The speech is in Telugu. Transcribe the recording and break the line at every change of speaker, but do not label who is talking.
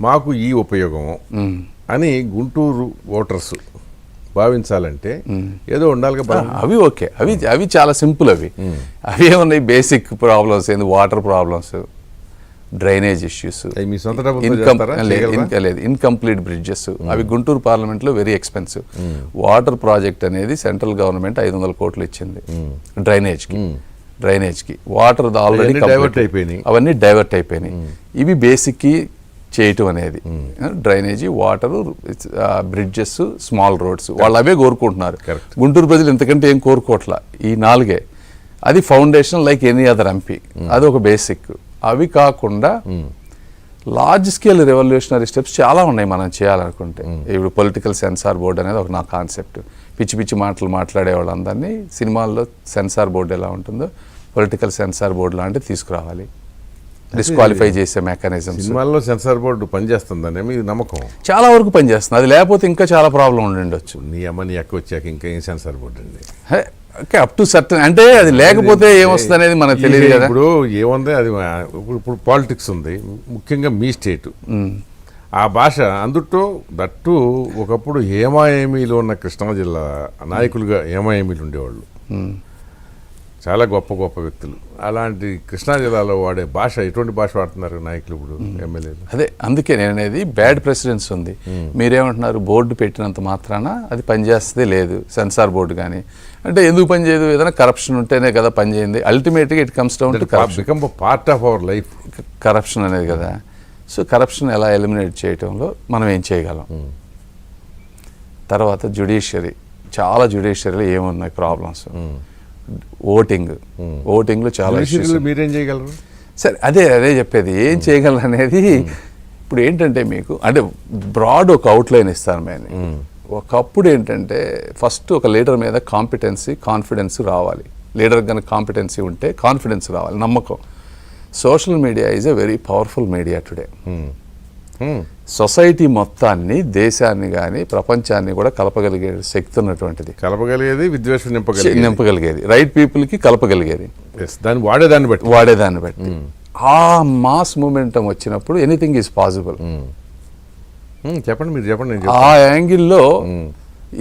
మాకు ఈ ఉపయోగం. అని గుంటూరు ఓటర్స్ భావించాలంటే ఏదో బలం.
అవి ఓకే. అవి అవి చాలా సింపుల్ అవి. అవి ఏమున్నాయి బేసిక్ ప్రాబ్లమ్స్ ఏంది? వాటర్ ప్రాబ్లమ్స్ డ్రైనేజ్ ఇష్యూస్ లేదు. Incomplete bridges. అవి గుంటూరు పార్లమెంట్లో వెరీ ఎక్స్పెన్సివ్. వాటర్ ప్రాజెక్ట్ అనేది సెంట్రల్ గవర్నమెంట్ ఐదు వందల కోట్లు ఇచ్చింది. డ్రైనేజ్కి. డ్రైనేజ్కి. వాటర్ ఆల్రెడీ
divert అయిపోయినాయి.
అవన్నీ డైవర్ట్ అయిపోయినాయి. ఇవి బేసిక్కి చేయటం అనేది. Drainage water bridges small roads వాళ్ళు అవే కోరుకుంటున్నారు. గుంటూరు ప్రజలు ఎంతకంటే ఏం కోరుకోవట్లా? ఈ నాలుగే. అది foundation like any other MP అది ఒక బేసిక్ అవి కాకుండా లార్జ్ స్కేల్ రెవల్యూషనరీ స్టెప్స్ చాలా ఉన్నాయి మనం చేయాలనుకుంటే. ఇప్పుడు పొలిటికల్ సెన్సార్ బోర్డు అనేది ఒక నా కాన్సెప్ట్ పిచ్చి పిచ్చి మాటలు మాట్లాడే వాళ్ళందరినీ సినిమాల్లో సెన్సార్ బోర్డు ఎలా ఉంటుందో పొలిటికల్ సెన్సార్ బోర్డు లాంటివి తీసుకురావాలి. డిస్క్వాలిఫై చేసే మెకానిజమ్స్
సినిమాల్లో సెన్సార్ బోర్డు పనిచేస్తుందని మీ నమ్మకం.
చాలా వరకు పనిచేస్తుంది. అది లేకపోతే ఇంకా చాలా ప్రాబ్లం ఉండి ఉండొచ్చు.
నీ అమ్మ నీ అక్క వచ్చాక ఇంకా ఏం సెన్సార్ బోర్డు అండి?
ఓకే అప్ టు సర్టన్ అంటే అది లేకపోతే ఏమొస్తుంది అనేది మనకు తెలియదు కదా.
ఇప్పుడు ఏముంది? అది ఇప్పుడు పాలిటిక్స్ ఉంది. ముఖ్యంగా మీ స్టేట్ ఆ భాష అందుట్లో దట్టు ఒకప్పుడు ఏమాయేమీలో ఉన్న కృష్ణా జిల్లా నాయకులుగా ఏమాయేమీలు ఉండేవాళ్ళు. చాలా గొప్ప గొప్ప వ్యక్తులు. అలాంటి కృష్ణా జిల్లాలో వాడే భాష ఎటువంటి భాష వాడుతున్నారు నాయకులు ఇప్పుడు ఎమ్మెల్యేలు?
అదే అందుకే నేను అనేది బ్యాడ్ ప్రెసిడెన్స్ ఉంది. మీరేమంటున్నారు బోర్డు పెట్టినంత మాత్రాన? అది పనిచేస్తే లేదు సెన్సార్ బోర్డు కానీ అంటే ఎందుకు పనిచేయదు ఏదైనా కరప్షన్ ఉంటేనే కదా పనిచేయండి అల్టిమేట్గా it comes down to
become part of our life
corruption అనేది కదా. సో కరప్షన్ ఎలా ఎలిమినేట్ చేయటంలో మనం ఏం చేయగలం? తర్వాత జ్యుడిషియరీ చాలా జ్యుడిషియరీలో ఏమున్నాయి ప్రాబ్లమ్స్ ఓటింగ్. ఓటింగ్లో చాలా
మీరేం చేయగలరు?
సరే అదే అదే చెప్పేది. ఏం చేయగలను అనేది ఇప్పుడు ఏంటంటే మీకు అంటే బ్రాడ్ ఒక అవుట్లైన్ ఇస్తాను మేము. ఒకప్పుడు ఏంటంటే ఫస్ట్ ఒక లీడర్ మీద కాంపిటెన్సీ కాన్ఫిడెన్స్ రావాలి. లీడర్ కనుక కాంపిటెన్సీ ఉంటే కాన్ఫిడెన్స్ రావాలి నమ్మకం. Social media is a very powerful media today. Society మొత్తాన్ని దేశాన్ని కానీ ప్రపంచాన్ని కూడా కలపగలిగే శక్తి ఉన్నటువంటిది.
కలపగలిగేది విద్వేషం నింపగలిగేది.
నింపగలిగేది. రైట్ పీపుల్కి కలపగలిగేది.
దాన్ని వాడేదాన్ని బట్టి.
వాడేదాన్ని బట్టి. ఆ మాస్ మూమెంటం వచ్చినప్పుడు ఎనీథింగ్ ఈజ్ పాసిబుల్
Hmm, చెప్పండి మీరు చెప్పండి
ఆ యాంగిల్లో